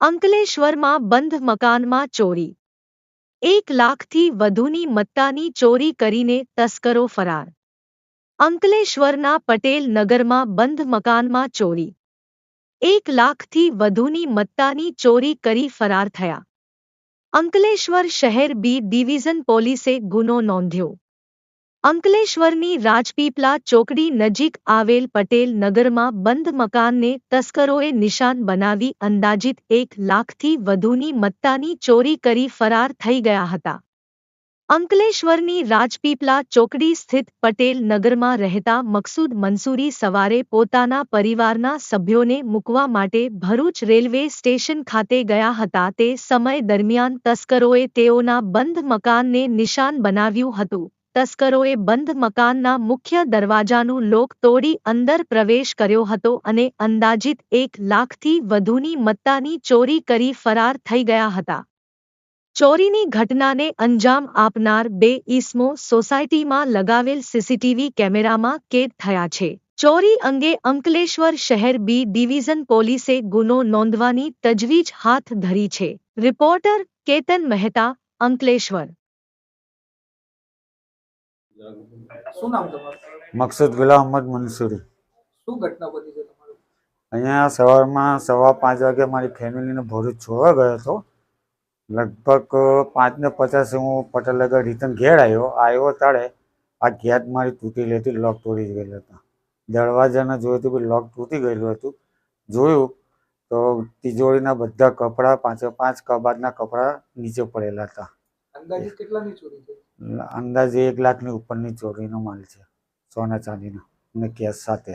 અંકલેશ્વરમાં બંધ મકાનમાં ચોરી. એક લાખથી વધુની મત્તાની ચોરી કરીને તસ્કરો ફરાર. અંકલેશ્વરના પટેલ નગરમાં બંધ મકાનમાં ચોરી. એક લાખથી વધુની મત્તાની ચોરી કરી ફરાર થયા. અંકલેશ્વર શહેર બી ડિવિઝન પોલીસે ગુનો નોંધ્યો. અંકલેશ્વરની રાજપીપલા ચોકડી નજીક આવેલ પટેલ નગરમાં બંધ મકાનને તસ્કરોએ નિશાન બનાવી અંદાજિત એક લાખથી વધુની મત્તાની ચોરી કરી ફરાર થઈ ગયા હતા. અંકલેશ્વરની રાજપીપલા ચોકડી સ્થિત પટેલ નગરમાં રહેતા મકસૂદ મંસૂરી સવારે પોતાના પરિવારના સભ્યોને મૂકવા માટે ભરૂચ રેલવે સ્ટેશન ખાતે ગયા હતા. તે સમય દરમિયાન તસ્કરોએ તેઓના બંધ મકાનને નિશાન બનાવ્યું હતું. તસ્કરોએ બંધ મકાનના મુખ્ય દરવાજાનું લોક તોડી અંદર પ્રવેશ કર્યો હતો અને અંદાજિત એક લાખથી વધુની મત્તાની ચોરી કરી ફરાર થઈ ગયા હતા. ચોરીની ઘટનાને અંજામ આપનાર બે ઈસમો સોસાયટીમાં લગાવેલ સીસીટીવી કેમેરામાં કેદ થયા છે. ચોરી અંગે અંકલેશ્વર શહેર બી ડિવિઝન પોલીસે ગુનો નોંધવાની તજવીજ હાથ ધરી છે. રિપોર્ટર કેતન મહેતા, અંકલેશ્વર. શું નામ તમારું? મકસદ ગુલામ અહમદ મંસૂરી શું ઘટના બની છે તમારું? અહીંયા સવારમાં સવા પાંચ વાગે મારી ફેમિલીને ભરૂચ છોડવા ગયો હતો. લગભગ પાંચ ને પચાસે હું પટેલ આગળ રિટર્ન ઘેર આવ્યો. આવ્યો તાળે આ ગેટ મારી તૂટી લેતી લોક તોડી ગયેલા હતા. દરવાજાને જોયું તો બી લોક તૂટી ગયેલું હતું. જોયું તો તિજોરીના બધા કપડાં પાંચે પાંચ કબાટના કપડાં નીચે પડેલા હતા. અંદાજિત કેટલાની ચોરી છે અંદાજે એક લાખની ઉપરની ચોરીનો માલ છે, સોના ચાંદીનો અને કેસ સાથે.